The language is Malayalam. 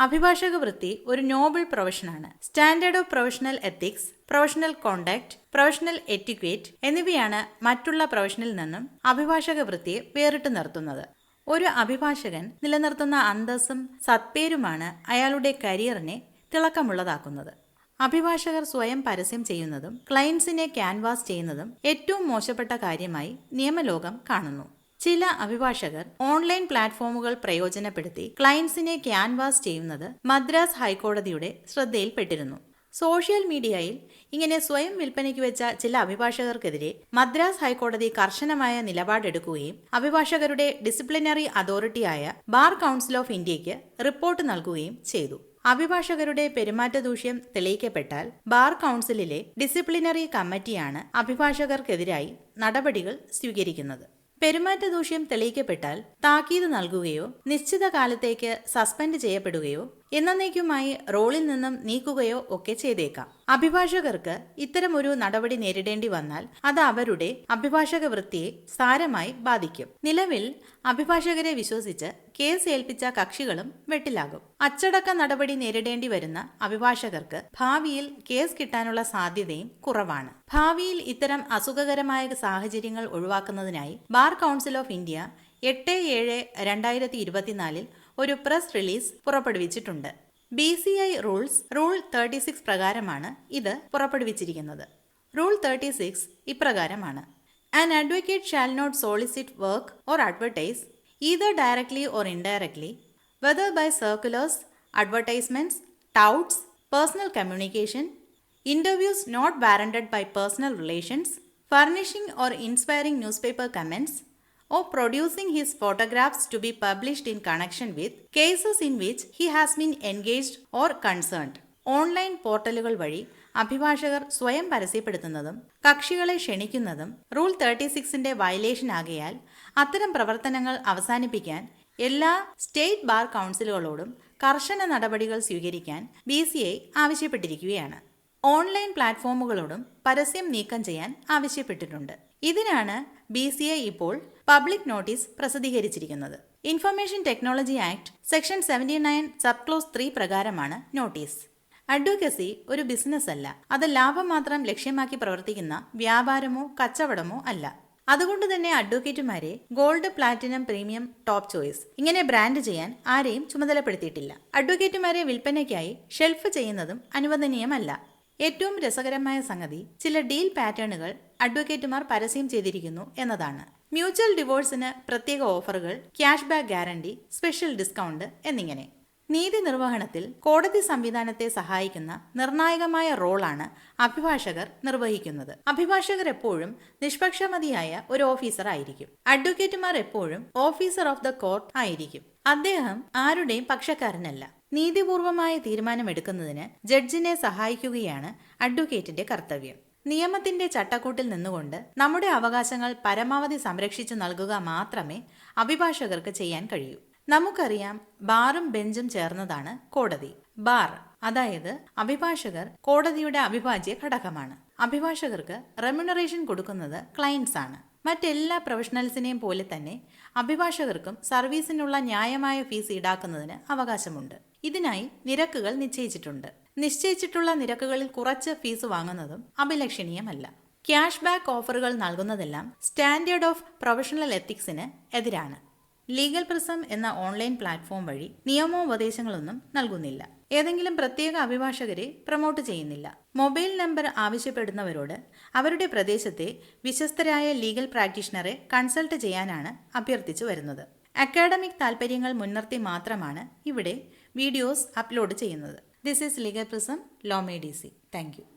അഭിഭാഷക വൃത്തി ഒരു noble പ്രൊഫഷനാണ്. Standard of professional ethics professional conduct professional etiquette എന്നിവയാണ് മറ്റുള്ള പ്രൊഫഷനിൽ നിന്നും അഭിഭാഷക വൃത്തിയെ വേറിട്ട് നിർത്തുന്നത്. ഒരു അഭിഭാഷകൻ നിലനിർത്തുന്ന അന്തസ്സും സത്പേരുമാണ് അയാളുടെ കരിയറിനെ തിളക്കമുള്ളതാക്കുന്നത്. അഭിഭാഷകർ സ്വയം പരസ്യം ചെയ്യുന്നതും ക്ലയൻസിനെ ക്യാൻവാസ് ചെയ്യുന്നതും ഏറ്റവും മോശപ്പെട്ട കാര്യമായി നിയമലോകം കാണുന്നു. ചില അഭിഭാഷകർ ഓൺലൈൻ പ്ലാറ്റ്ഫോമുകൾ പ്രയോജനപ്പെടുത്തി ക്ലയൻസിനെ ക്യാൻവാസ് ചെയ്യുന്നത് മദ്രാസ് ഹൈക്കോടതിയുടെ ശ്രദ്ധയിൽപ്പെട്ടിരുന്നു. സോഷ്യൽ മീഡിയയിൽ ഇങ്ങനെ സ്വയം വിൽപ്പനയ്ക്ക് വെച്ച ചില അഭിഭാഷകർക്കെതിരെ മദ്രാസ് ഹൈക്കോടതി കർശനമായ നിലപാടെടുക്കുകയും അഭിഭാഷകരുടെ ഡിസിപ്ലിനറി അതോറിറ്റിയായ ബാർ കൗൺസിൽ ഓഫ് ഇന്ത്യയ്ക്ക് റിപ്പോർട്ട് നൽകുകയും ചെയ്തു. അഭിഭാഷകരുടെ പെരുമാറ്റദൂഷ്യം തെളിയിക്കപ്പെട്ടാൽ ബാർ കൗൺസിലിലെ ഡിസിപ്ലിനറി കമ്മിറ്റിയാണ് അഭിഭാഷകർക്കെതിരായി നടപടികൾ സ്വീകരിക്കുന്നത്. പെരുമാറ്റദൂഷ്യം തെളിയിക്കപ്പെട്ടാൽ താക്കീത് നൽകുകയോ നിശ്ചിത കാലത്തേക്ക് സസ്പെൻഡ് ചെയ്യപ്പെടുകയോ എന്നേക്കുമായി റോളിൽ നിന്നും നീക്കുകയോ ഒക്കെ ചെയ്തേക്കാം. അഭിഭാഷകർക്ക് ഇത്തരമൊരു നടപടി നേരിടേണ്ടി വന്നാൽ അത് അവരുടെ അഭിഭാഷക വൃത്തിയെ സാരമായി ബാധിക്കും. നിലവിൽ അഭിഭാഷകരെ വിശ്വസിച്ച് കേസ് ഏൽപ്പിച്ച കക്ഷികളും വെട്ടിലാകും. അച്ചടക്ക നടപടി നേരിടേണ്ടി വരുന്ന അഭിഭാഷകർക്ക് ഭാവിയിൽ കേസ് കിട്ടാനുള്ള സാധ്യതയും കുറവാണ്. ഭാവിയിൽ ഇത്തരം അസുഖകരമായ സാഹചര്യങ്ങൾ ഒഴിവാക്കുന്നതിനായി ബാർ കൗൺസിൽ ഓഫ് ഇന്ത്യ എട്ട് ഏഴ് രണ്ടായിരത്തി ഇരുപത്തിനാലിൽ ഒരു പ്രസ് റിലീസ് പുറപ്പെടുവിച്ചിട്ടുണ്ട്. B C I rules rule thirty six പ്രകാരമാണ് ഇത് പുറപ്പെടുവിച്ചിരിക്കുന്നത്. റൂൾ തേർട്ടി സിക്സ് ഇപ്രകാരമാണ്. An advocate shall not solicit work or advertise either directly or indirectly whether by circulars advertisements touts personal communication interviews not warranted by personal relations furnishing or inspiring newspaper comments or producing his photographs to be published in connection with cases in which he has been engaged or concerned. Online പോർട്ടലുകൾ വഴി അഭിഭാഷകർ സ്വയം പരസ്യപ്പെടുത്തുന്നതും കക്ഷികളെ ക്ഷണിക്കുന്നതും റൂൾ തേർട്ടി സിക്സിന്റെ വയലേഷൻ ആകയാൽ അത്തരം പ്രവർത്തനങ്ങൾ അവസാനിപ്പിക്കാൻ എല്ലാ സ്റ്റേറ്റ് ബാർ കൗൺസിലുകളോടും കർശന നടപടികൾ സ്വീകരിക്കാൻ ബി സി ഐ ആവശ്യപ്പെട്ടിരിക്കുകയാണ് ഓൺലൈൻ പ്ലാറ്റ്ഫോമുകളോടും പരസ്യം നീക്കം ചെയ്യാൻ ആവശ്യപ്പെട്ടിട്ടുണ്ട് ഇതിനാണ് ബി സി ഐ ഇപ്പോൾ public notice പ്രസിദ്ധീകരിച്ചിരിക്കുന്നത്. Information technology act section seventy nine sub clause three പ്രകാരമാണ് നോട്ടീസ്. അഡ്വക്കസി ഒരു ബിസിനസ് അല്ല അത് ലാഭം മാത്രം ലക്ഷ്യമാക്കി പ്രവർത്തിക്കുന്ന വ്യാപാരമോ കച്ചവടമോ അല്ല. അതുകൊണ്ട് തന്നെ അഡ്വക്കേറ്റുമാരെ gold platinum premium top choice ഇങ്ങനെ ബ്രാൻഡ് ചെയ്യാൻ ആരെയും ചുമതലപ്പെടുത്തിയിട്ടില്ല. അഡ്വക്കേറ്റുമാരെ വിൽപ്പനയ്ക്കായി ഷെൽഫ് ചെയ്യുന്നതും അനുവദനീയമല്ല. ഏറ്റവും രസകരമായ സംഗതി ചില ഡീൽ പാറ്റേണുകൾ അഡ്വക്കേറ്റുമാർ പരസ്യം ചെയ്തിരിക്കുന്നു എന്നതാണ്. മ്യൂച്വൽ ഡിവോഴ്സിന് പ്രത്യേക ഓഫറുകൾ cash back guarantee special discount എന്നിങ്ങനെ. നീതി നിർവഹണത്തിൽ കോടതി സംവിധാനത്തെ സഹായിക്കുന്ന നിർണായകമായ റോളാണ് അഭിഭാഷകർ നിർവഹിക്കുന്നത്. അഭിഭാഷകർ എപ്പോഴും നിഷ്പക്ഷമതിയായ ഒരു ഓഫീസർ ആയിരിക്കും. അഡ്വക്കേറ്റുമാർ എപ്പോഴും ഓഫീസർ ഓഫ് ദ കോർട്ട് ആയിരിക്കും. അദ്ദേഹം ആരുടെയും പക്ഷക്കാരനല്ല. നീതിപൂർവമായ തീരുമാനമെടുക്കുന്നതിന് ജഡ്ജിനെ സഹായിക്കുകയാണ് അഡ്വക്കേറ്റിന്റെ കർത്തവ്യം. നിയമത്തിന്റെ ചട്ടക്കൂട്ടിൽ നിന്നുകൊണ്ട് നമ്മുടെ അവകാശങ്ങൾ പരമാവധി സംരക്ഷിച്ചു നൽകുക മാത്രമേ അഭിഭാഷകർക്ക് ചെയ്യാൻ കഴിയൂ. നമുക്കറിയാം ബാറും ബെഞ്ചും ചേർന്നതാണ് കോടതി. ബാർ അതായത് അഭിഭാഷകർ കോടതിയുടെ അവിഭാജ്യ ഘടകമാണ്. അഭിഭാഷകർക്ക് റെമ്യൂണറേഷൻ കൊടുക്കുന്നത് ക്ലയൻസ് ആണ്. മറ്റെല്ലാ പ്രൊഫഷണൽസിനെയും പോലെ തന്നെ അഭിഭാഷകർക്കും സർവീസിനുള്ള ന്യായമായ ഫീസ് ഈടാക്കുന്നതിന് അവകാശമുണ്ട്. ഇതിനായി നിരക്കുകൾ നിശ്ചയിച്ചിട്ടുണ്ട്. നിശ്ചയിച്ചിട്ടുള്ള നിരക്കുകളിൽ കുറച്ച് ഫീസ് വാങ്ങുന്നതും അഭിലക്ഷണീയമല്ല ക്യാഷ് ബാക്ക് ഓഫറുകൾ നൽകുന്നതെല്ലാം സ്റ്റാൻഡേർഡ് ഓഫ് പ്രൊഫഷണൽ എത്തിക്സിന് എതിരാണ്. ലീഗൽ പ്രിസം എന്ന ഓൺലൈൻ പ്ലാറ്റ്ഫോം വഴി നിയമോപദേശങ്ങളൊന്നും നൽകുന്നില്ല. ഏതെങ്കിലും പ്രത്യേക അഭിഭാഷകരെ പ്രൊമോട്ട് ചെയ്യുന്നില്ല. മൊബൈൽ നമ്പർ ആവശ്യപ്പെടുന്നവരോട് അവരുടെ പ്രദേശത്തെ വിശ്വസ്തരായ ലീഗൽ പ്രാക്ടീഷണറെ കൺസൾട്ട് ചെയ്യാനാണ് അഭ്യർത്ഥിച്ചു വരുന്നത്. അക്കാഡമിക് താൽപ്പര്യങ്ങൾ മുൻനിർത്തി മാത്രമാണ് ഇവിടെ വീഡിയോസ് അപ്ലോഡ് ചെയ്യുന്നത്. This is Legalism Law Medici. Thank you.